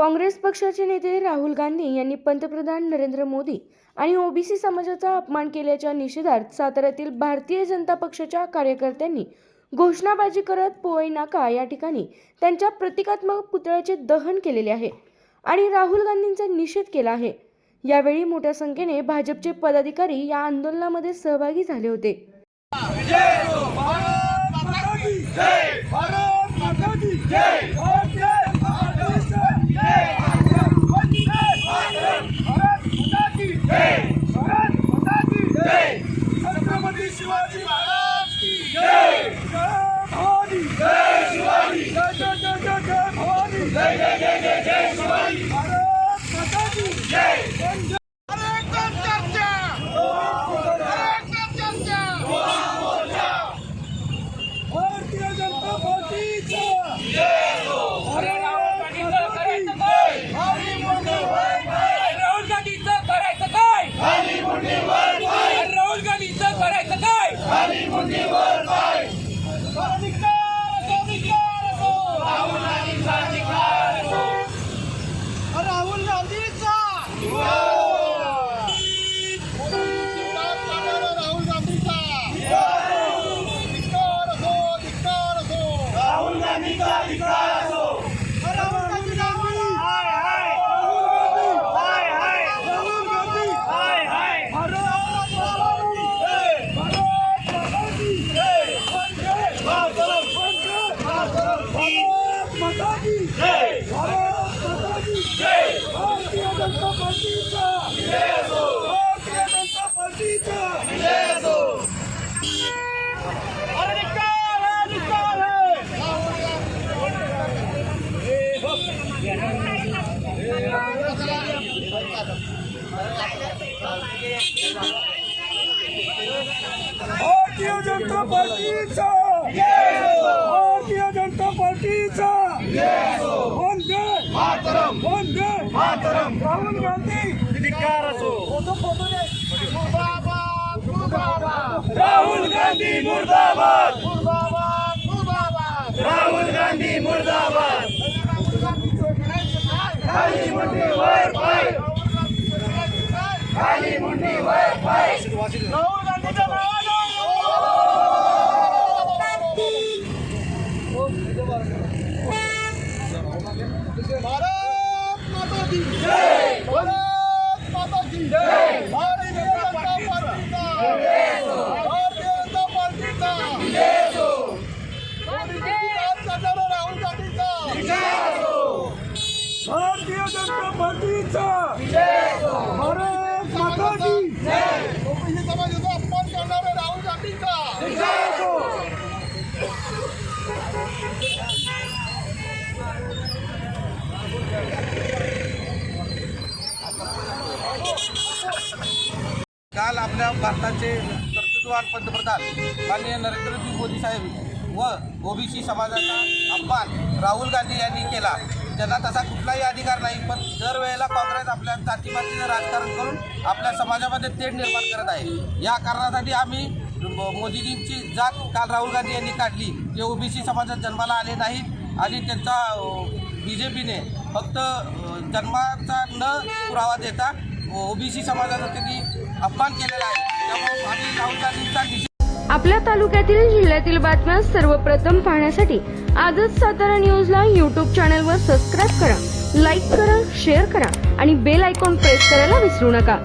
काँग्रेस पक्षाचे नेते राहुल गांधी यांनी पंतप्रधान नरेंद्र मोदी आणि ओबीसी समाजाचा अपमान केल्याच्या निषेधार्थ साताऱ्यातील भारतीय जनता पक्षाच्या कार्यकर्त्यांनी घोषणाबाजी करत पोवई नाका या ठिकाणी त्यांच्या प्रतिकात्मक पुतळ्याचे दहन केलेले आहे आणि राहुल गांधींचा निषेध केला आहे. यावेळी मोठ्या संख्येने भाजपचे पदाधिकारी या आंदोलनामध्ये सहभागी झाले होते. जनता पार्टीचा विजय असो भारतीय जनता पार्टीचा विजय असो अरे धिक्कार है धिक्कार भारतीय जनता पार्टीचा भारतीय जनता पार्टीचा वंदे मातरम। वंदे मातरम। राहुल गांधी धिक्कार असो मुर्दाबाद। मुर्दाबाद राहुल गांधी मुर्दाबाद। मुर्दाबाद मुर्दाबाद राहुल गांधी मुर्दाबाद खाली मुंडी वर पाय। खाली मुंडी वर पाय। राहुल गांधीच्या माता की जय भारत माता की जय भारतीय जनता पार्टीचा भारतीय जनता पार्टीचा राज करणारा राहुल गांधीचा भारतीय जनता पार्टीचा भारत माता की ओबीसी समाजाचा अपमान करणारा राहुल गांधीचा आपल्या भारताचे कर्तृत्ववान पंतप्रधान माननीय नरेंद्रजी मोदी साहेब व ओबीसी समाजाचा अपमान राहुल गांधी यांनी केला. त्यांना तसा कुठलाही अधिकार नाही पण दरवेळेला काँग्रेस आपल्या जातीमातीचं राजकारण करून आपल्या समाजामध्ये तेढ निर्माण करत आहे. या कारणासाठी आम्ही मोदीजींची जात काल राहुल गांधी यांनी काढली. जे ओबीसी समाजात जन्माला आले नाहीत आणि त्यांचा बी जे पीने फक्त जन्माचा न पुरावा देता ओबीसी समाजाचा त्यांनी अपमान केलेला आहे. त्यामुळे आम्ही राहुल गांधींचा आपल्या तालुक्यातील जिल्ह्यातील बातम्या सर्वप्रथम पाहण्यासाठी आजच सातारा न्यूजला यूट्यूब चॅनलवर सबस्क्राईब करा लाईक करा शेअर करा आणि बेल आयकॉन प्रेस करायला विसरू नका.